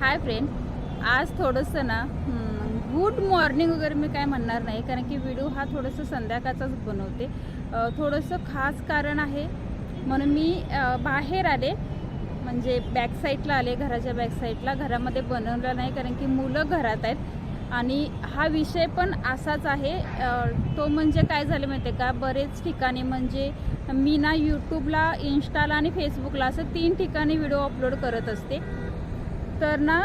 Hi friend आज थोडंसं ना गुड मॉर्निंग वगैरे मी काय म्हणणार नाही कारण की व्हिडिओ हा थोडंसं संध्याकाळचाच बनवते. थोडंसं खास कारण आहे म्हणून मी बाहेर आले. म्हणजे बॅक साईडला आले घराच्या बॅक साईडला घरामध्ये बनवलं नाही कारण की मुलं घरात आहेत. आणि हा विषय पण असाच आहे. तो म्हणजे काय झालं माहिती आहे का? बरेच ठिकाणी म्हणजे मी ना यूट्यूबला इन्स्टाला आणि फेसबुकला असं तीन ठिकाणी व्हिडिओ अपलोड करत असते. तर ना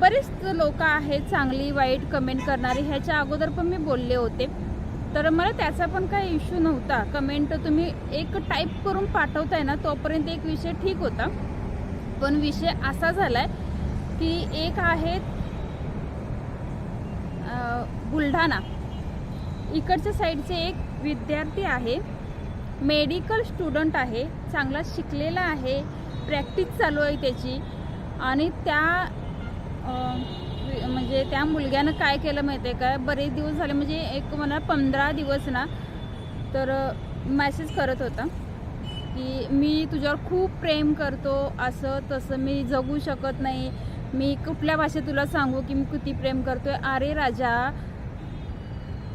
बरेच लोक आहेत चांगली वाईट कमेंट करणारी ह्याच्या अगोदर पण मी बोलले होते. तर मला त्याचा पण काही इश्यू नव्हता. कमेंट तुम्ही एक टाईप करून पाठवताय ना तोपर्यंत एक विषय ठीक होता. पण विषय असा झालाय की एक आहे बुलढाणा. इकडच्या साईडचे एक विद्यार्थी आहे. मेडिकल स्टुडंट आहे. चांगला शिकलेला आहे. प्रॅक्टिस चालू आहे त्याची. आणि त्या म्हणजे त्या मुलग्यानं काय केलं माहिती आहे का? बरेच दिवस झाले म्हणजे एक म्हणा पंधरा दिवस ना तर मेसेज करत होता की मी तुझ्यावर खूप प्रेम करतो असं तसं मी जगू शकत नाही. मी कुठल्या भाषेत तुला सांगू की मी किती प्रेम करतोय? अरे राजा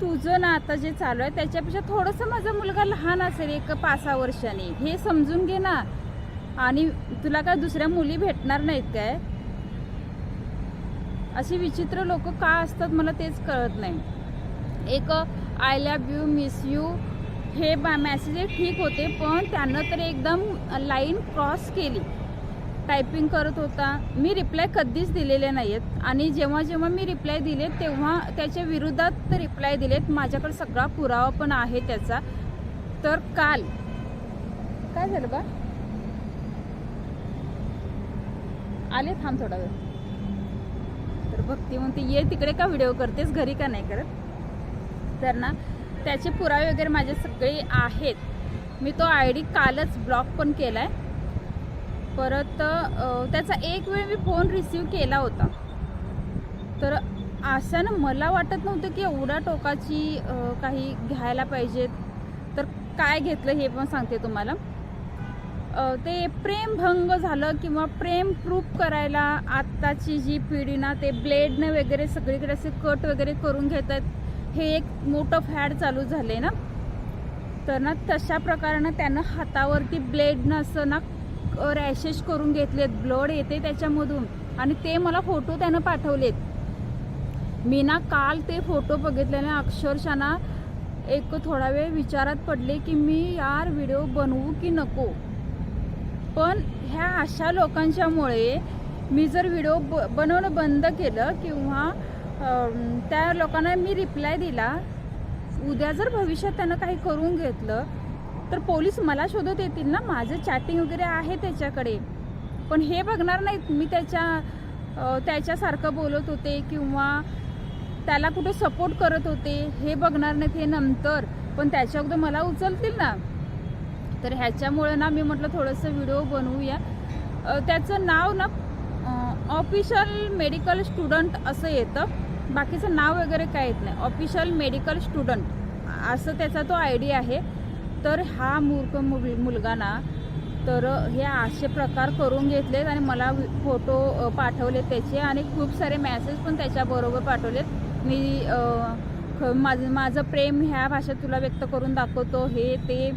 तुझं ना आता जे चालू आहे त्याच्यापेक्षा थोडंसं माझा मुलगा लहान असेल एक पाच सहा वर्षाने. हे समजून घे ना. आणि तुला काय दुसऱ्या मुली भेटणार नाहीत काय? अशी विचित्र लोक का असतात मला तेच कळत नाही. एक I love you miss you हे बा मॅसेज ठीक होते पण त्यानं तर एकदम लाईन क्रॉस केली. टायपिंग करत होता. मी रिप्लाय कधीच दिलेले नाही आहेत आणि जेव्हा जेव्हा मी रिप्लाय दिले तेव्हा त्याच्या विरोधात रिप्लाय दिलेत. माझ्याकडे सगळा पुरावा पण आहे त्याचा. तर काल काय झालं बा? आले थांब थोडा वेळ. तर भक्ती म्हणते ये तिकडे का व्हिडिओ करतेस घरी का नाही करत? तर ना त्याचे पुरावे वगैरे माझे सगळे आहेत. मी तो आय डी कालच ब्लॉक पण केला आहे परत त्याचा एक वेळ मी फोन रिसीव केला होता. तर अशानं मला वाटत नव्हतं की एवढ्या टोकाची काही घ्यायला पाहिजेत. तर काय घेतलं हे पण सांगते तुम्हाला. ते प्रेमभंग झालं किंवा प्रेम प्रूफ करायला आत्ताची जी पिढी ना ते ब्लेडनं वगैरे सगळीकडे असे कट वगैरे करून घेत आहेत हे एक मोठं फॅड चालू झाले ना. तर ना तशा प्रकारानं त्यानं हातावरती ब्लेडनं असं ना रॅशेस करून घेतलेत ब्लड येते त्याच्यामधून. आणि ते मला फोटो त्यानं पाठवलेत. मी ना काल ते फोटो बघितल्याने अक्षरशः ना एक थोडा वेळ विचारात पडले की मी यार व्हिडिओ बनवू की नको? पण ह्या अशा लोकांच्यामुळे मी जर व्हिडिओ ब बनवणं बंद केलं किंवा त्या लोकांना मी रिप्लाय दिला उद्या जर भविष्यात त्यानं काही करून घेतलं तर पोलीस मला शोधत येतील ना? माझं चॅटिंग वगैरे आहे त्याच्याकडे. पण हे बघणार नाहीत मी त्याच्या त्याच्यासारखं बोलत होते किंवा त्याला कुठे सपोर्ट करत होते हे बघणार नाहीत हे नंतर. पण त्याच्या अगोदर मला उचलतील ना? तर ह्याच्यामुळे ना मी म्हटलं थोडंसं व्हिडिओ बनवूया. त्याचं नाव ना ऑफिशियल मेडिकल स्टुडंट असं येतं. बाकीचं नाव वगैरे काय येत नाही. ऑफिशियल मेडिकल स्टुडंट असं त्याचा तो आय डी आहे. तर हा मूर्ख मुल मुलगा ना तर हे असे प्रकार करून घेतलेत आणि मला फोटो पाठवले त्याचे आणि खूप सारे मॅसेज पण त्याच्याबरोबर पाठवलेत. मी ख- माझं माझं प्रेम ह्या भाषेत तुला व्यक्त करून दाखवतो. हे ते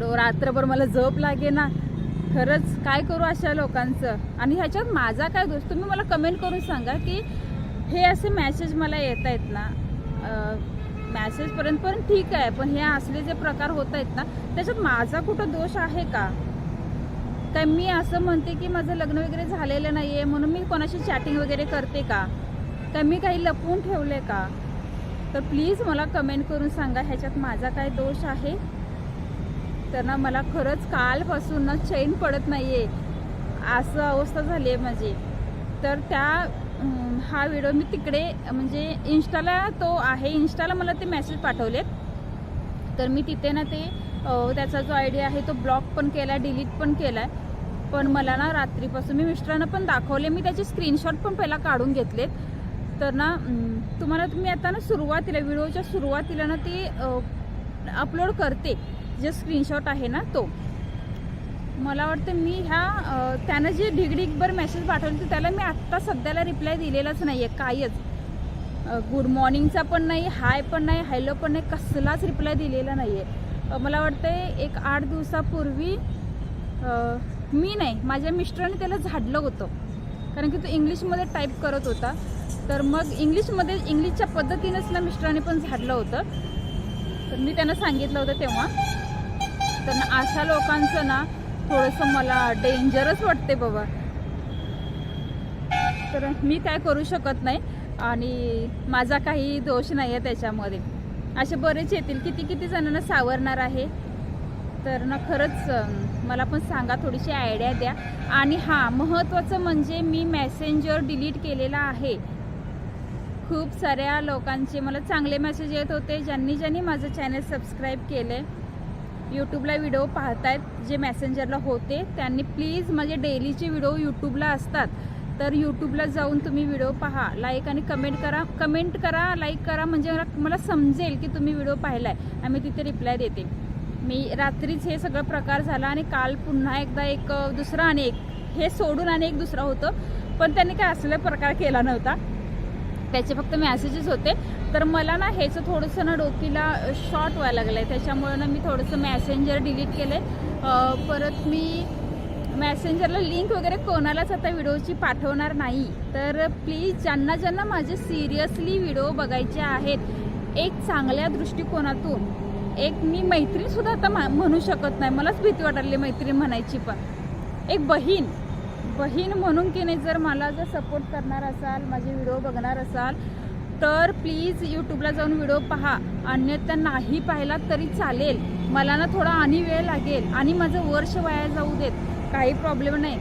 रात्रभर मला झोप लागे ना. खरंच काय करू अशा लोकांचं? आणि ह्याच्यात माझा काय दोष? तुम्ही मला कमेंट करून सांगा की हे असे मॅसेज मला येत आहेत ना. मॅसेजपर्यंत पण ठीक आहे पण हे असले जे प्रकार होत आहेत ना त्याच्यात माझा कुठं दोष आहे का? काय मी असं म्हणते की माझं लग्न वगैरे झालेलं नाही आहे म्हणून मी कोणाशी चॅटिंग वगैरे करते का? काय मी काही लपवून ठेवले का? तर प्लीज मला कमेंट करून सांगा ह्याच्यात माझा काय दोष आहे? तर ना मला खरंच कालपासून ना चैन पडत नाही आहे असं अवस्था झाली आहे माझी. तर त्या हा व्हिडिओ मी तिकडे म्हणजे इन्स्टाला तो आहे. इन्स्टाला मला ते मेसेज पाठवलेत. तर मी तिथे ना ते त्याचा जो आयडिया आहे तो ब्लॉक पण केला डिलीट पण केला आहे पण मला ना रात्रीपासून मी मिस्टरांना पण दाखवले. मी त्याचे स्क्रीनशॉट पण पहिला काढून घेतलेत. तर ना तुम्हाला तुम्ही आता ना सुरुवातीला व्हिडिओच्या सुरुवातीला ना ते अपलोड करते. जे स्क्रीनशॉट आहे ना तो. मला वाटतं मी ह्या त्यानं जे ढिगढिगभर मेसेज पाठवले तर त्याला मी आत्ता सध्याला रिप्लाय दिलेलाच नाही आहे काहीच गुड मॉर्निंगचा पण नाही हाय पण नाही हॅलो पण नाही कसलाच रिप्लाय दिलेला नाही आहे मला वाटतं एक आठ दिवसापूर्वी मी नाही माझ्या मिस्टरांनी त्याला झाडलं होतं. कारण की तो इंग्लिशमध्ये टाईप करत होता. तर मग इंग्लिशमध्ये इंग्लिशच्या पद्धतीनेच ना मिस्टरांनी पण झाडलं होतं. तर मी त्यांना सांगितलं होतं तेव्हा. तर ना अशा लोकांचं ना थोडंसं मला डेंजरच वाटते बाबा. तर मी काय करू शकत नाही आणि माझा काही दोष नाही आहे त्याच्यामध्ये. असे बरेच येतील. किती किती जणांना सावरणार आहे? तर ना खरंच मला पण सांगा थोडीशी आयडिया द्या. आणि हां महत्त्वाचं म्हणजे मी मॅसेंजर डिलीट केलेला आहे. खूप साऱ्या लोकांचे मला चांगले मेसेज येत होते ज्यांनी ज्यांनी माझं चॅनल सबस्क्राईब केले यूट्यूबला व्हिडिओ पाहतायत जे मॅसेंजरला होते त्यांनी प्लीज माझे डेलीचे व्हिडिओ यूट्यूबला असतात. तर यूट्यूबला जाऊन तुम्ही व्हिडिओ पहा लाईक आणि कमेंट करा. कमेंट करा लाईक करा म्हणजे मला- मला समजेल की तुम्ही व्हिडिओ पाहिलाय. आहे आम्ही तिथे रिप्लाय देते. मी रात्रीच हे सगळं प्रकार झाला आणि काल पुन्हा एकदा एक दुसरा आणि एक हे सोडून आणि एक दुसरा होतं. पण त्यांनी काय असला प्रकार केला नव्हता. त्याचे फक्त मॅसेजेस होते. तर मला ना ह्याचं थोडंसं ना डोकीला शॉर्ट व्हायला लागलं आहे त्याच्यामुळे ना मी थोडंसं मॅसेंजर डिलीट केलं आहे परत मी मॅसेंजरला लिंक वगैरे कोणालाच आता व्हिडिओची पाठवणार नाही. तर प्लीज ज्यांना ज्यांना माझे सिरियसली व्हिडिओ बघायचे आहेत एक चांगल्या दृष्टिकोनातून एक मी मैत्रीणसुद्धा आता मा- म्हणू शकत नाही. मलाच भीती वाटायली मैत्रीण म्हणायची पण. एक बहीण. बहीण म्हणून की नाही जर मला जर सपोर्ट करणार असाल माझे व्हिडिओ बघणार असाल तर प्लीज यूट्यूबला जाऊन व्हिडिओ पहा. अन्यथा नाही पाहिला तरी चालेल. मला ना थोडा आणि वेळ लागेल आणि माझं वर्ष वाया जाऊ देत. काही प्रॉब्लेम नाही.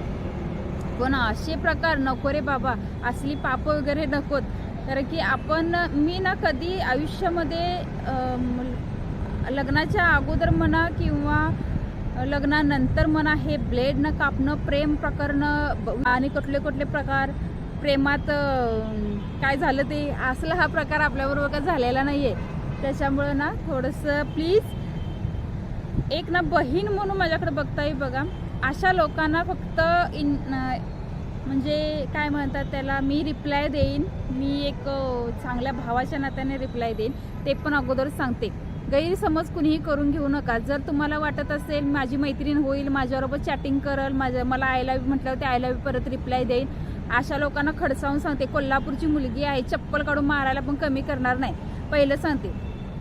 पण असे प्रकार नको रे बाबा. असली पाप वगैरे नकोत. कारण की आपण मी ना कधी आयुष्यामध्ये लग्नाच्या अगोदर म्हणा किंवा लग्नानंतर म्हणा हे ब्लेडनं कापणं प्रेम प्रकरणं ब- आणि कुठले कुठले प्रकार प्रेमात काय झालं ते असला हा प्रकार आपल्याबरोबर काय झालेला नाही आहे त्याच्यामुळं ना थोडंसं प्लीज एक ना बहीण म्हणून माझ्याकडे बघता येईल बघा. अशा लोकांना फक्त इन म्हणजे काय म्हणतात त्याला मी रिप्लाय देईन. मी एक चांगल्या भावाच्या नात्याने रिप्लाय देईन. ते पण अगोदर सांगते. गैरसमज कुणीही करून घेऊ नका. जर तुम्हाला वाटत असेल माझी मैत्रीण होईल माझ्याबरोबर चॅटिंग करल माझ्या मला आय लव्ह म्हटल्यावर ते आय लव्ह परत रिप्लाय देईन अशा लोकांना खडसावून सांगते कोल्हापूरची मुलगी आहे चप्पल काढून मारायला पण कमी करणार नाही. पहिलं सांगते.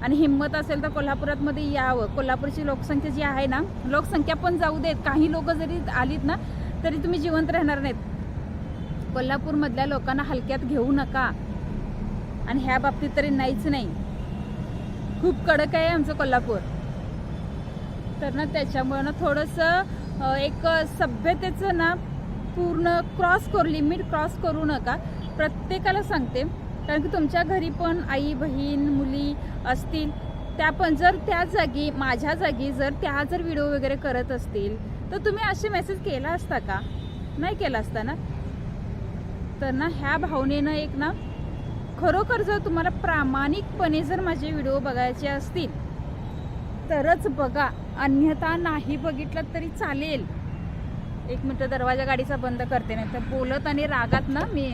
आणि हिंमत असेल तर कोल्हापुरातमध्ये यावं. कोल्हापूरची लोकसंख्या जी आहे ना लोकसंख्या पण जाऊ देत. काही लोक जरी आलीत ना तरी तुम्ही जिवंत राहणार नाहीत. कोल्हापूरमधल्या लोकांना हलक्यात घेऊ नका. आणि ह्या बाबतीत तरी नाहीच नाही. खूप कडक आहे आमचं कोल्हापूर. तर ना त्याच्यामुळं ना थोडंसं एक सभ्यतेचं ना पूर्ण क्रॉस करू लिमिट क्रॉस करू नका. प्रत्येकाला सांगते कारण की तुमच्या घरी पण आई बहीण मुली असतील त्या पण जर त्या जागी माझ्या जागी जर त्या जर व्हिडिओ वगैरे करत असतील तर तुम्ही असे मेसेज केला असता का? नाही केला असता ना? तर ना ह्या भावनेनं एक ना खरोखर जर तुम्हाला प्रामाणिकपणे जर माझे व्हिडिओ बघायचे असतील तरच बघा. अन्यथा नाही बघितलं तरी चालेल. एक मिनटं दरवाजा गाडीचा बंद करते नाही तर बोलत आणि रागात ना मी.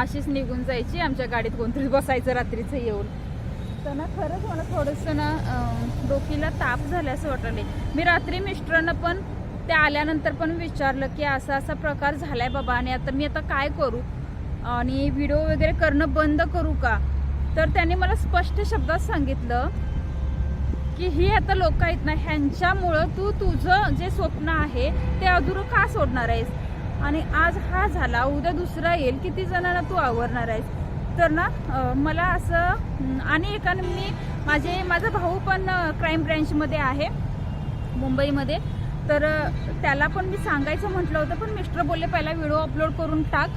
अशीच निघून जायची आमच्या गाडीत कोणतरी बसायचं रात्रीचं येऊन. तर ना खरंच मला थोडंसं ना डोकीला ताप झाला असं वाटले मी रात्री मिस्टरांना पण ते आल्यानंतर पण विचारलं की असा असा प्रकार झालाय बाबा आणि आता मी आता काय करू? आणि व्हिडिओ वगैरे करणं बंद करू का? तर त्यांनी मला स्पष्ट शब्दात सांगितलं की ही आता लोक आहेत ना ह्यांच्यामुळं तू तुझं जे स्वप्न आहे ते अधुरं का सोडणार आहेस? आणि आज हा झाला उद्या दुसरा येईल किती जणांना तू आवरणार आहेस? तर ना मला असं आणि एकाने मी माझे माझा भाऊ पण क्राईम ब्रँचमध्ये आहे मुंबईमध्ये. तर त्याला पण मी सांगायचं म्हटलं होतं पण मिस्टर बोलले पहिला व्हिडिओ अपलोड करून टाक.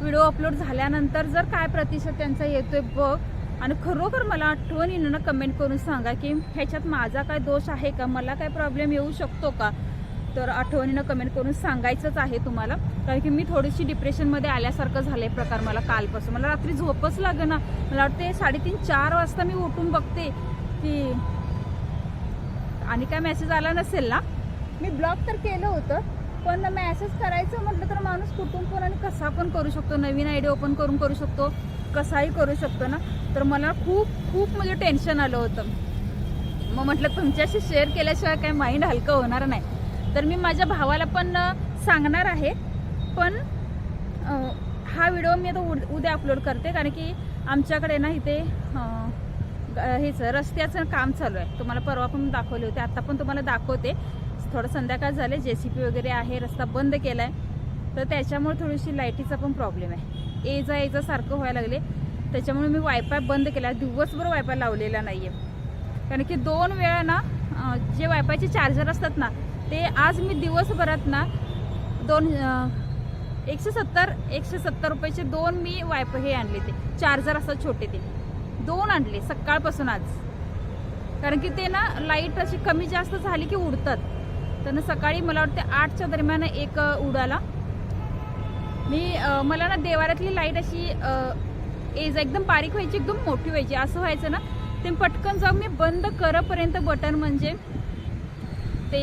व्हिडिओ अपलोड झाल्यानंतर जर काय प्रतिसाद त्यांचा येतोय बघ. आणि खरोखर मला आठवणीनं कमेंट करून सांगा की ह्याच्यात माझा काय दोष आहे का? मला काय प्रॉब्लेम येऊ शकतो का? तर आठवणीनं कमेंट करून सांगायचंच आहे तुम्हाला. कारण की मी थोडीशी डिप्रेशनमध्ये आल्यासारखं झालंय प्रकार मला कालपासून. मला रात्री झोपच ना मला वाटते साडेतीन चार वाजता मी उठून बघते की आणि काय मेसेज आला नसेल ना? मी ब्लॉक तर केलं होतं पण मॅसेज करायचं म्हटलं तर माणूस कुठून पण आणि कसा पण करू शकतो. नवीन आयडी ओपन करून करू शकतो. कसाही करू शकतो ना. तर मला खूप खूप म्हणजे टेन्शन आलं होतं. मग म्हटलं तुमच्याशी शेअर केल्याशिवाय काय माइंड हलकं होणार नाही. तर मी माझ्या भावाला पण सांगणार आहे. पण हा व्हिडिओ मी आता उद्या अपलोड करते. कारण की आमच्याकडे ना इथे हेच रस्त्याचं काम चालू आहे. तुम्हाला परवा पण दाखवले होते. आत्ता पण तुम्हाला दाखवते. थोडं संध्याकाळ झाले जे सी पी वगैरे आहे रस्ता बंद केला आहे तर त्याच्यामुळे थोडीशी लाईटीचा पण प्रॉब्लेम आहे. ये जा ये जा सारखं व्हायला लागले. त्याच्यामुळे मी वायफाय बंद केला. दिवसभर वायफाय लावलेला नाही आहे कारण की दोन वेळा ना जे वायफायचे चार्जर असतात ना ते आज मी दिवसभरात ना दोन एकशे सत्तर एकशे सत्तर रुपयाचे दोन मी वायफाय हे आणले ते. चार्जर असतात छोटे ते. दोन आणले सकाळपासून आज. कारण की ते ना लाइट अशी कमी जास्त झाली की उडतात. तर सकाळी मला वाटते आठच्या दरम्यान एक उडाला मी मला ना देवाऱ्यातली लाइट अशी एज एकदम बारीक व्हायची एकदम मोठी व्हायची. असं व्हायचं ना ते पटकन जाऊन मी बंद करपर्यंत बटन म्हणजे ते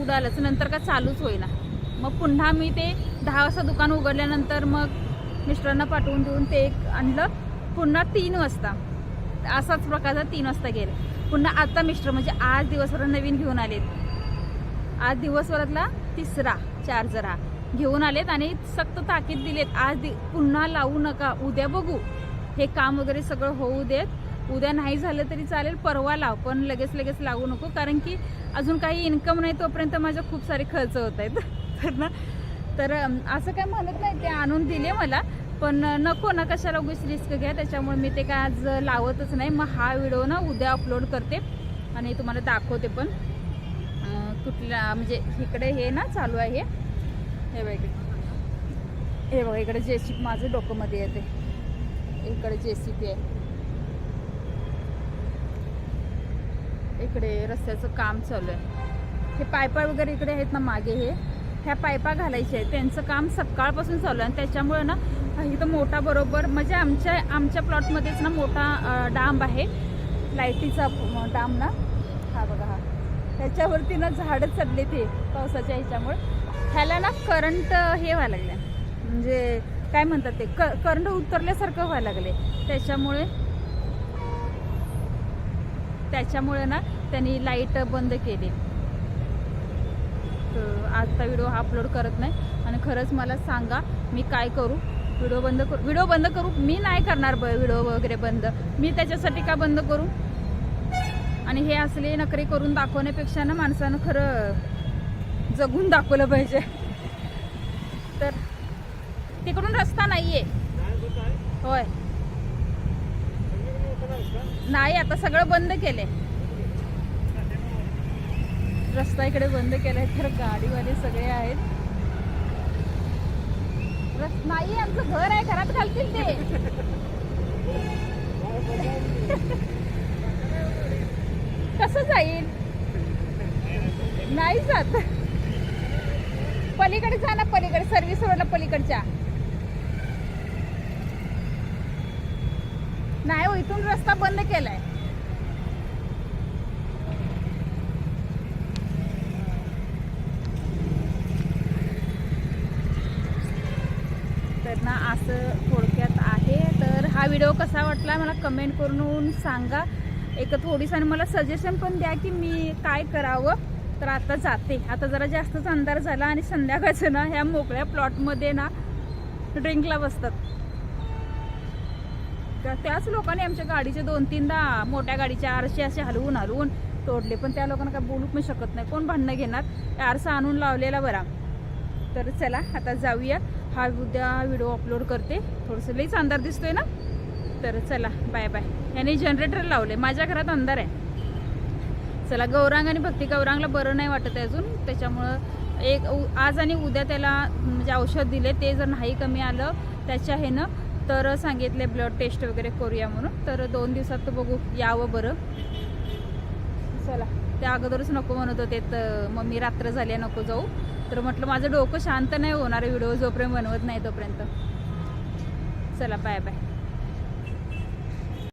उडालंच नंतर का चालूच होईना. मग पुन्हा मी ते दहा वाजता दुकान उघडल्यानंतर मग मिस्टरांना पाठवून देऊन ते एक आणलं. पुन्हा तीन वाजता. असाच प्रकारचा तीन वाजता गेले. पुन्हा आता मिस्टर म्हणजे आज दिवसभर नवीन घेऊन आलेत. आज दिवसभरातला तिसरा चार्जर हा घेऊन आलेत आणि सक्त ताकीद दिलेत. आज पुन्हा लावू नका. उद्या बघू. हे काम वगैरे सगळं होऊ देत. उद्या नाही झालं तरी चालेल. परवा लाव. पण लगेच लगेच लागू नको. कारण की अजून काही इन्कम नाही तोपर्यंत माझे खूप सारे खर्च होत आहेत. तर ना तर असं काय म्हणत नाही. ते आणून दिले मला. पण नको ना कशाला उगीच रिस्क घ्या. त्याच्यामुळे मी ते काय आज लावतच नाही. मग हा व्हिडिओ ना उद्या अपलोड करते. आणि तुम्हाला दाखवते पण. कुठल्या म्हणजे इकडे हे ना चालू आहे. हे बघा इकडे. हे बघा इकडे जे सी माझं डोकं मध्ये येते. इकडे जे सी पी आहे. इकडे रस्त्याचं काम चालू आहे. हे पायपा वगैरे इकडे आहेत ना मागे हे. ह्या पायपा घालायचे आहेत. त्यांचं काम सकाळपासून चालू आहे आणि त्याच्यामुळे ना इथं मोठा बरोबर म्हणजे आमच्या आमच्या प्लॉटमध्येच ना मोठा डांब आहे. लाईटीचा डांब ना. ह्याच्यावरती ना झाडं चढले ते पावसाच्या ह्याच्यामुळे. ह्याला ना करंट हे व्हायला लागले म्हणजे काय म्हणतात ते? क करंट उतरल्यासारखं व्हायला लागले त्याच्यामुळे त्याच्यामुळे ना त्यांनी लाइट बंद केली. तर आजचा व्हिडिओ हा अपलोड करत नाही. आणि खरंच मला सांगा मी काय करू? व्हिडिओ बंद करू? व्हिडिओ बंद करू? मी नाही करणार ब व्हिडिओ वगैरे बंद. मी त्याच्यासाठी का बंद करू? आणि हे असले नखरे करून दाखवण्यापेक्षा ना माणसानं खरं जगून दाखवलं पाहिजे. तर तिकडून रस्ता नाहीये. होय. नाही आता सगळं बंद केले रस्ता इकडे बंद केलाय तर गाडीवाले सगळे आहेत. नाही आमचं घर आहे घरात घालतील ते. कसं जाईल? नाही जात. पलीकडे जा ना पलीकडे. सर्व्हिस रोडला पलीकडच्या नाही हो इथून रस्ता बंद केलाय. तर ना असं थोडक्यात आहे. तर हा व्हिडिओ कसा वाटला मला कमेंट करून सांगा. एक थोडीस आणि मला सजेशन पण द्या की मी काय करावं. तर आता जाते. आता जरा जास्तच अंधार झाला आणि संध्याकाळचं ना ह्या मोकळ्या प्लॉटमध्ये ना ड्रिंकला बसतात. तर त्याच लोकांनी आमच्या गाडीचे दोन तीनदा मोठ्या गाडीचे आरसे असे हलवून हलवून तोडले. पण त्या लोकांना काय बोलू पण शकत नाही. कोण भांडणं घेणार? आरसा आणून लावलेला बरा. तर चला आता जाऊया. हा उद्या व्हिडिओ अपलोड करते. थोडंसं लईच अंधार दिसतोय ना? तर चला बाय बाय यांनी जनरेटर लावले. माझ्या घरात अंधार आहे. चला गौरांग आणि भक्ती गौरांगला बरं नाही वाटत आहे अजून. त्याच्यामुळं एक आज आणि उद्या त्याला म्हणजे औषध दिले. ते जर नाही कमी आलं त्याच्या ह्यानं तर सांगितले ब्लड टेस्ट वगैरे करूया म्हणून. तर दोन दिवसात तर बघू यावं बरं. चला त्या अगोदरच नको म्हणत होते तर मग मी रात्र झाली आहे, नको जाऊ. तर म्हटलं माझं डोकं शांत नाही होणार व्हिडिओ जोपर्यंत बनवत नाही तोपर्यंत. चला बाय बाय